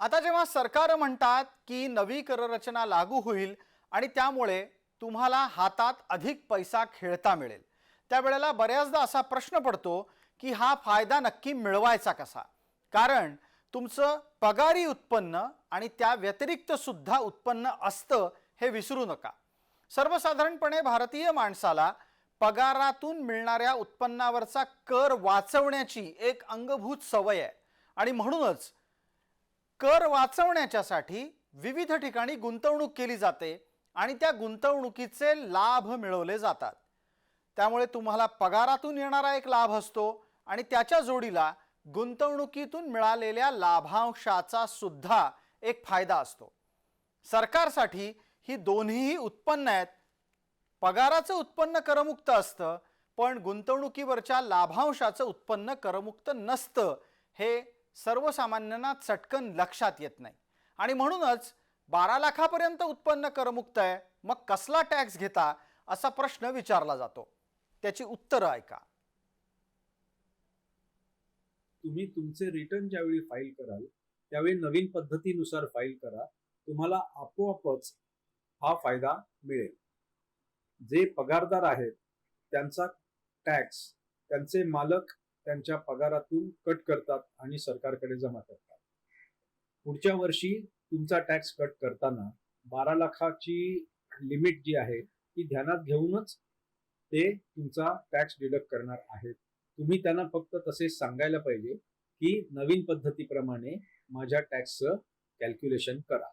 आता जेव्हा सरकार म्हणतात की नवी कररचना लागू होईल आणि त्यामुळे तुम्हाला हातात अधिक पैसा खेळता मिळेल त्यावेळेला बऱ्याचदा असा प्रश्न पडतो की हा फायदा नक्की मिळवायचा कसा? कारण तुमचं पगारी उत्पन्न आणि त्या व्यतिरिक्त सुद्धा उत्पन्न असतं हे विसरू नका. सर्वसाधारणपणे भारतीय माणसाला पगारातून मिळणाऱ्या उत्पन्नावरचा कर वाचवण्याची एक अंगभूत सवय आहे. आणि म्हणूनच कर वाचवण्याच्यासाठी विविध ठिकाणी गुंतवणूक केली जाते आणि त्या गुंतवणुकीचे लाभ मिळवले जातात. त्यामुळे तुम्हाला पगारातून येणारा एक लाभ असतो आणि त्याच्या जोडीला गुंतवणुकीतून मिळालेल्या लाभांशाचा सुद्धा एक फायदा असतो. सरकारसाठी ही दोन्हीही उत्पन्न आहेत. पगाराचं उत्पन्न करमुक्त असतं पण गुंतवणुकीवरच्या लाभांशाचं उत्पन्न करमुक्त नसतं हे सर्वसामान्यांना चटकन लक्षात येत नाही. आणि म्हणूनच बारा लाखापर्यंत उत्पन्न करमुक्त आहे मग कसला टॅक्स घेता असा प्रश्न विचारला जातो. त्याची उत्तरं ऐका. तुम्ही तुमचे रिटर्न ज्यावेळी फाईल कराल त्यावेळी नवीन पद्धतीनुसार फाईल करा. तुम्हाला आपोआपच हा फायदा मिळेल. जे पगारदार आहेत त्यांचा टॅक्स त्यांचे मालक त्यांच्या पगारातून कट करतात आणि सरकारकडे जमा करतात. पुढच्या वर्षी तुमचा टॅक्स कट करताना बारा लाखाची लिमिट जी आहे ती ध्यानात घेऊनच ते तुमचा टॅक्स डिडक्ट करणार आहेत. तुम्ही त्यांना फक्त तसे सांगायला पाहिजे की नवीन पद्धतीप्रमाणे माझ्या टॅक्सचं कॅल्क्युलेशन करा.